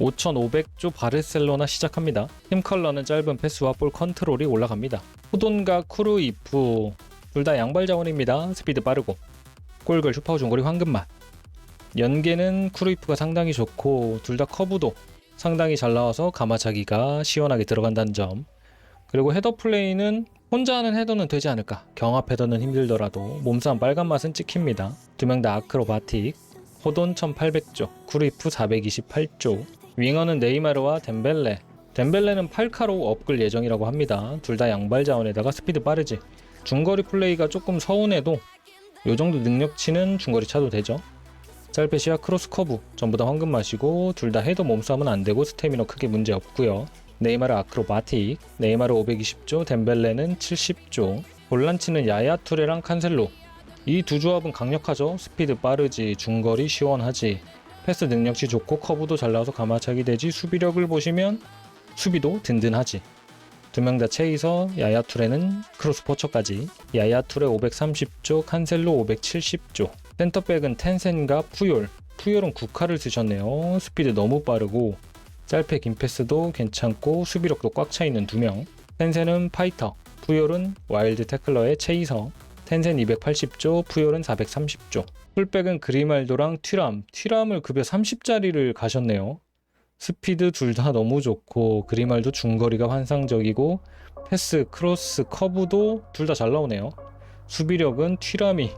5,500조 바르셀로나 시작합니다. 팀 컬러는 짧은 패스와 볼 컨트롤이 올라갑니다. 호돈과 쿠루이프 둘 다 양발 자원입니다. 스피드 빠르고. 골글 슈퍼 중거리 황금맛 연계는 쿠루이프가 상당히 좋고 둘 다 커브도 상당히 잘 나와서 가마차기가 시원하게 들어간다는 점. 그리고 헤더 플레이는 혼자 하는 헤더는 되지 않을까. 경합 헤더는 힘들더라도 몸싸움 빨간 맛은 찍힙니다. 두 명 다 아크로바틱. 호돈 1800조 쿠루이프 428조 윙어는 네이마르와 덴벨레 덴벨레는 8카로 업글 예정이라고 합니다 둘 다 양발 자원에다가 스피드 빠르지 중거리 플레이가 조금 서운해도 요 정도 능력치는 중거리 차도 되죠 짤페시와 크로스 커브 전부 다 황금 맛이고 둘 다 헤더 몸싸움은 안 되고 스태미너 크게 문제 없고요. 네이마르 아크로바틱, 네이마르 520조, 덴벨레는 70조, 볼란치는 야야 투레랑 칸셀로. 이 두 조합은 강력하죠. 스피드 빠르지, 중거리 시원하지, 패스 능력치 좋고 커브도 잘 나와서 가마차기 되지. 수비력을 보시면 수비도 든든하지. 두 명 다 체이서 야야 투레는 크로스 포처까지. 야야 투레 530조, 칸셀로 570조. 센터백은 텐센과 푸yor. 푸yor은 국카를 쓰셨네요. 스피드 너무 빠르고 짧게 긴 패스도 괜찮고 수비력도 꽉 차 있는 두 명. 텐센은 파이터, 푸yor은 와일드 태클러의 체이서. 텐센 280조, 푸yor은 430조. 풀백은 그리말도랑 튀람. 튀람을 급여 30짜리를 가셨네요. 스피드 둘 다 너무 좋고 그리말도 중거리가 환상적이고 패스, 크로스, 커브도 둘 다 잘 나오네요. 수비력은 튀람이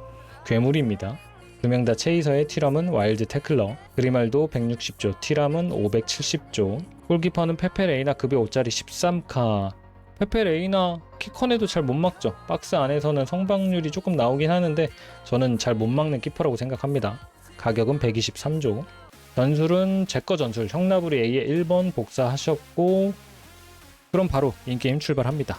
괴물입니다. 두명다 체이서의 티람은 와일드 태클러, 그리말도 160조, 티람은 570조, 골키퍼는 페페레이나 급여 5짜리 13카. 페페 레이나 키컨에도 잘 못 막죠. 박스 안에서는 성방률이 조금 나오긴 하는데 저는 잘 못 막는 키퍼라고 생각합니다. 가격은 123조. 전술은 제거 전술 형나브리 A에 1번 복사하셨고 그럼 바로 인게임 출발합니다.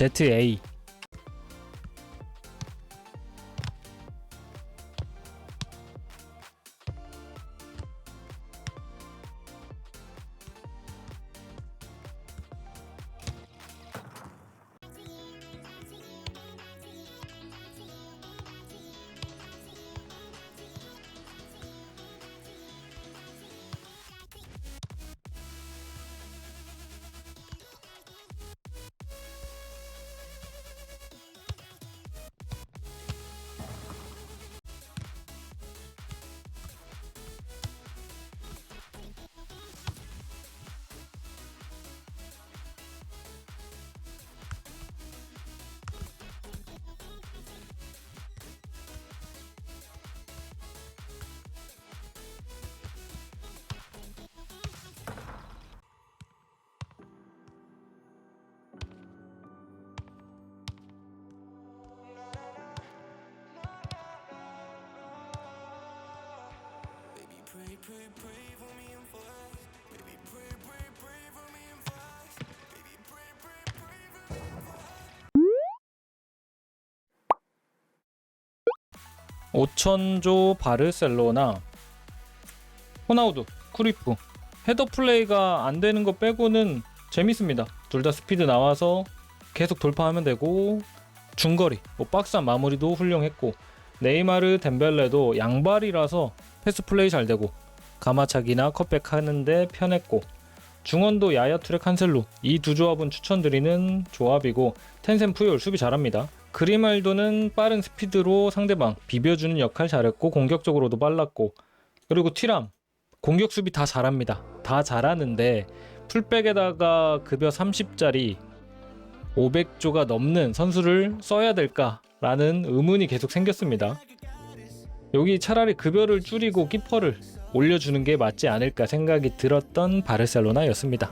Tete aí. 오천조 바르셀로나 호나우두 쿠리프 헤더 플레이가 안 되는 거 빼고는 재밌습니다. 둘 다 스피드 나와서 계속 돌파하면 되고 중거리 뭐 박스한 마무리도 훌륭했고 네이마르 덴벨레도 양발이라서 패스 플레이 잘 되고 가마차기나 컵백 하는데 편했고 중원도 야야 투레 칸셀루 이두 조합은 추천드리는 조합이고 텐센 푸열 수비 잘합니다. 그리말도는 빠른 스피드로 상대방 비벼주는 역할 잘했고 공격적으로도 빨랐고 그리고 티람 공격 수비 다 잘합니다. 다 잘하는데 풀백에다가 급여 30짜리 500조가 넘는 선수를 써야 될까라는 의문이 계속 생겼습니다. 여기 차라리 급여를 줄이고 키퍼를 올려주는 게 맞지 않을까 생각이 들었던 바르셀로나였습니다.